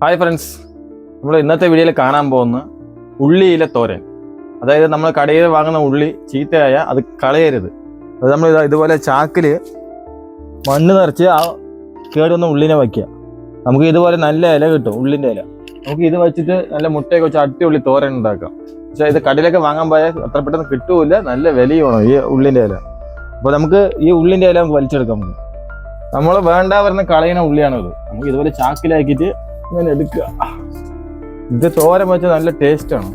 Hi friends നമ്മൾ ഇന്നത്തെ വീഡിയോയിൽ കാണാൻ പോകുന്ന ഉള്ളിയിലെ തോരൻ. അതായത് നമ്മൾ കടയിൽ വാങ്ങുന്ന ഉള്ളി ചീത്തയായ അത് കളയരുത്. അത് നമ്മൾ ഇതാ ഇതുപോലെ ചാക്കിൽ മണ്ണ് നിറച്ച് ആ കേടുവന്ന ഉള്ളിനെ വയ്ക്കുക. നമുക്ക് ഇതുപോലെ നല്ല ഇല കിട്ടും ഉള്ളിന്റെ ഇല. നമുക്ക് ഇത് വെച്ചിട്ട് നല്ല മുട്ടയൊക്കെ വെച്ച് ഉള്ളി തോരൻ ഉണ്ടാക്കാം. പക്ഷേ ഇത് കടയിലൊക്കെ വാങ്ങാൻ പോയാൽ അത്ര പെട്ടെന്ന് കിട്ടുമില്ല നല്ല വിലയുമാണ് ഈ ഉള്ളിന്റെ ഇല. അപ്പോൾ നമുക്ക് ഈ ഉള്ളിന്റെ ഇല നമുക്ക് വലിച്ചെടുക്കാം. നമ്മൾ വേണ്ട വരുന്ന കളയുന്ന ഉള്ളിയാണത്. നമുക്ക് ഇതുപോലെ ചാക്കിലാക്കിയിട്ട് ഇങ്ങനെ എടുക്കുക. ഇത് ചോര വെച്ച നല്ല ടേസ്റ്റ് ആണ്.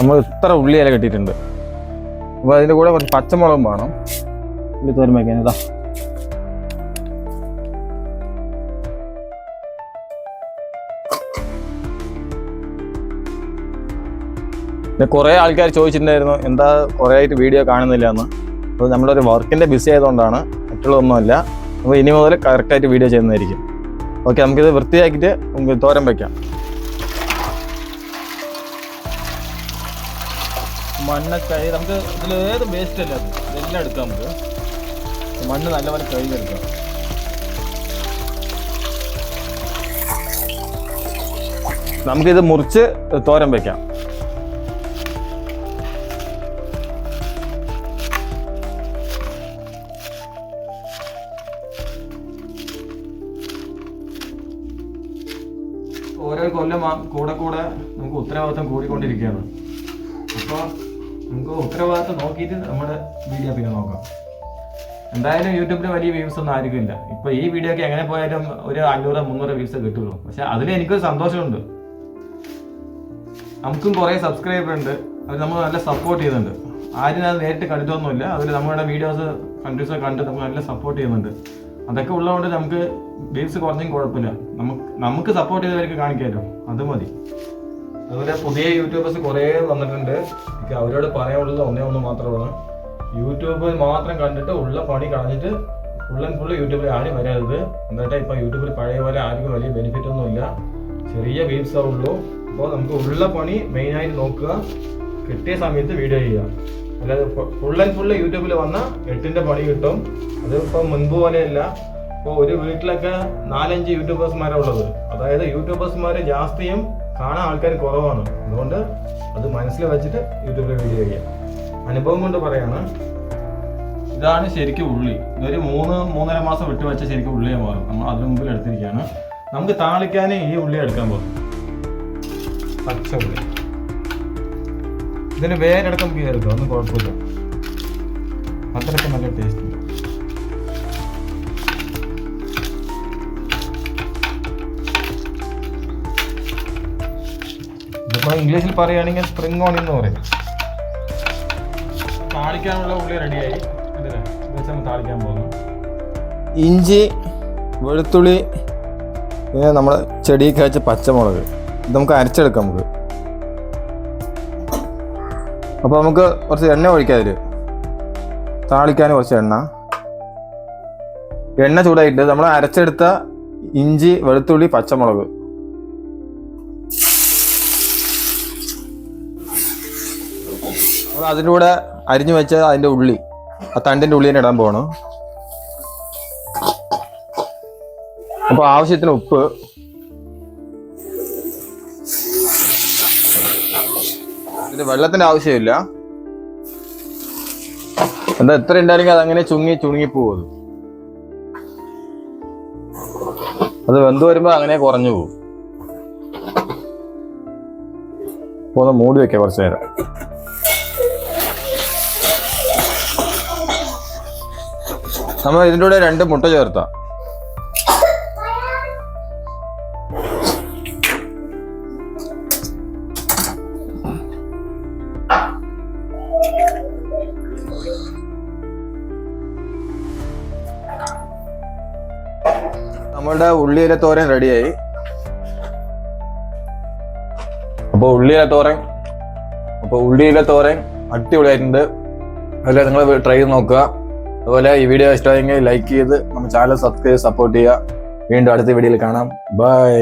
നമ്മൾ ഇത്ര ഉള്ളിയല കിട്ടിയിട്ടുണ്ട്. അപ്പോൾ അതിന്റെ കൂടെ കുറച്ച് പച്ചമുളകും വേണം. വയ്ക്കാൻ ഇതാ പിന്നെ കുറേ ആൾക്കാർ ചോദിച്ചിട്ടുണ്ടായിരുന്നു എന്താ കുറേ ആയിട്ട് വീഡിയോ കാണുന്നില്ല എന്ന് അപ്പോൾ നമ്മളൊരു വർക്കിന്റെ ബിസി ആയതുകൊണ്ടാണ് മറ്റുള്ളതൊന്നുമല്ല. അപ്പോൾ ഇനി മുതൽ കറക്റ്റായിട്ട് വീഡിയോ ചെയ്യുന്നതായിരിക്കും. ഓക്കെ നമുക്കിത് വൃത്തിയാക്കിയിട്ട് നമുക്ക് തോരൻ വയ്ക്കാം മണ്ണൊക്കെ അതായത് നമുക്ക് ഇതിൽ ഏത് വേസ്റ്റ് അല്ല ഇതെല്ലാം എടുക്കാം നമുക്ക്. മണ്ണ് നല്ലപോലെ കഴുകിയെടുക്കാം. നമുക്കിത് മുറിച്ച് തോരൻ വയ്ക്കാം കൊല്ലം കൂടെ കൂടെ നമുക്ക് ഉത്തരവാദിത്തം കൂടിക്കൊണ്ടിരിക്കുകയാണ്. അപ്പോൾ നമുക്ക് ഉത്തരവാദിത്തം നോക്കിയിട്ട് നമ്മുടെ വീഡിയോ പിന്നെ നോക്കാം. എന്തായാലും യൂട്യൂബിൽ വലിയ വ്യൂസ് ഒന്നും ആയിരിക്കും ഇല്ല. ഇപ്പൊ ഈ വീഡിയോ ഒക്കെ എങ്ങനെ പോയാലും ഒരു അഞ്ഞൂറ് മുന്നൂറ് വ്യൂസ് കിട്ടുള്ളൂ. പക്ഷെ അതിൽ എനിക്കൊരു സന്തോഷമുണ്ട്. നമുക്കും കുറേ സബ്സ്ക്രൈബർ ഉണ്ട്. അവർ നമ്മൾ നല്ല സപ്പോർട്ട് ചെയ്യുന്നുണ്ട്. ആരും അത് നേരിട്ട് കണ്ടിട്ടൊന്നുമില്ല. അതിൽ നമ്മുടെ വീഡിയോസ് കണ്ടിന്യൂസ് കണ്ട് നമ്മൾ നല്ല സപ്പോർട്ട് ചെയ്യുന്നുണ്ട്. അതൊക്കെ ഉള്ളതുകൊണ്ട് നമുക്ക് വ്യൂസ് കുറഞ്ഞും കുഴപ്പമില്ല. നമുക്ക് നമുക്ക് സപ്പോർട്ട് ചെയ്തവർക്ക് കാണിക്കാമല്ലോ അത് മതി. അതുപോലെ പുതിയ യൂട്യൂബേഴ്സ് കുറേ വന്നിട്ടുണ്ട്. എനിക്ക് അവരോട് പറയാനുള്ളത് ഒന്നേ ഒന്ന് മാത്രമാണ് യൂട്യൂബ് മാത്രം കണ്ടിട്ട് ഉള്ള പണി കളഞ്ഞിട്ട് ഫുൾ ആൻഡ് ഫുള്ള് യൂട്യൂബിൽ ആരും വരരുത് എന്നിട്ട് ഇപ്പോൾ യൂട്യൂബിൽ പഴയ പോലെ ആർക്കും വലിയ ബെനിഫിറ്റ് ഒന്നുമില്ല ചെറിയ വ്യൂസേ ഉള്ളൂ അപ്പോൾ നമുക്ക് ഉള്ള പണി മെയിനായിട്ട് നോക്കുക. കിട്ടിയ സമയത്ത് വീഡിയോ ചെയ്യുക. അല്ലാതെ ഫുൾ ആൻഡ് ഫുള്ള് യൂട്യൂബിൽ വന്ന എട്ടിന്റെ പണി കിട്ടും. അത് ഇപ്പം മുൻപ് പോലെയല്ല. ഇപ്പോൾ ഒരു വീട്ടിലൊക്കെ നാലഞ്ച് യൂട്യൂബേഴ്സ്മാരാണ് ഉള്ളത്. അതായത് യൂട്യൂബേഴ്സ്മാർ ജാസ്തിയും കാണാൻ ആൾക്കാർ കുറവാണ്. അതുകൊണ്ട് അത് മനസ്സിൽ വെച്ചിട്ട് യൂട്യൂബിൽ വീഡിയോ ചെയ്യാം. അനുഭവം കൊണ്ട് പറയാണ് ഇതാണ് ശരിക്കും ഉള്ളി. ഇതൊരു മൂന്ന് മൂന്നര മാസം വിട്ട് വെച്ച ശരിക്കും ഉള്ളിയെ മാറും. നമ്മൾ അതിന് മുമ്പിൽ എടുത്തിരിക്കുകയാണ്. നമുക്ക് താളിക്കാനേ ഈ ഉള്ളി എടുക്കാൻ പോകും പച്ച ഉള്ളി. ഇതിന് വേറെ നമുക്ക് ചേർക്കാം ഒന്നും കുഴപ്പമില്ല. അത്രയ്ക്ക് നല്ല ടേസ്റ്റ് ഉണ്ട്. ഇതിപ്പോ ഇംഗ്ലീഷിൽ പറയുകയാണെങ്കിൽ സ്പ്രിംഗ് ഓണി എന്ന് പറയും. താളിക്കാനുള്ള ഉള്ളി റെഡിയായി ഇതിനെ താളിക്കാൻ പോകുന്നു. ഇഞ്ചി വെളുത്തുള്ളി പിന്നെ നമ്മൾ ചെടിയൊക്കെ വെച്ച പച്ചമുളക്. ഇത് നമുക്ക് അരച്ചെടുക്കാം നമുക്ക്. അപ്പോൾ നമുക്ക് കുറച്ച് എണ്ണ ഒഴിക്കാം അതിൽ താളിക്കാൻ കുറച്ച് എണ്ണ. എണ്ണ ചൂടായിട്ട് നമ്മൾ അരച്ചെടുത്ത ഇഞ്ചി വെളുത്തുള്ളി പച്ചമുളക്. നമ്മൾ അതിന്റെ കൂടെ അരിഞ്ഞു വെച്ച അതിന്റെ ഉള്ളി. ആ തണ്ടിന്റെ ഉള്ളി തന്നെ ഇടാൻ പോകണം അപ്പോൾ ആവശ്യത്തിന് ഉപ്പ്. ഇത് വെള്ളത്തിന്റെ ആവശ്യമില്ല. എന്താ എത്ര ഉണ്ടായിരുന്നെങ്കിൽ അതങ്ങനെ ചുങ്ങി ചുണുങ്ങി പോകും അത് വെന്ത് വരുമ്പോ അങ്ങനെ കുറഞ്ഞു പോകും അപ്പൊ ഒന്ന് മൂടി വെക്കാം കുറച്ചു നേരം. നമ്മൾ ഇതിന്റെ കൂടെ രണ്ട് മുട്ട ചേർത്താം. നമ്മളുടെ ഉള്ളിയിലെ തോരൻ റെഡിയായി. അപ്പോൾ ഉള്ളിയിലെ തോരൻ അപ്പോൾ ഉള്ളിയിലെ തോരൻ അടിപൊളിയായിട്ടുണ്ട്. അതുപോലെ നിങ്ങൾ ട്രൈ ചെയ്ത് നോക്കുക. അതുപോലെ ഈ വീഡിയോ ഇഷ്ടമായെങ്കിൽ ലൈക്ക് ചെയ്ത് നമ്മുടെ ചാനൽ സബ്സ്ക്രൈബ് സപ്പോർട്ട് ചെയ്യുക. വീണ്ടും അടുത്ത വീഡിയോയിൽ കാണാം. ബൈ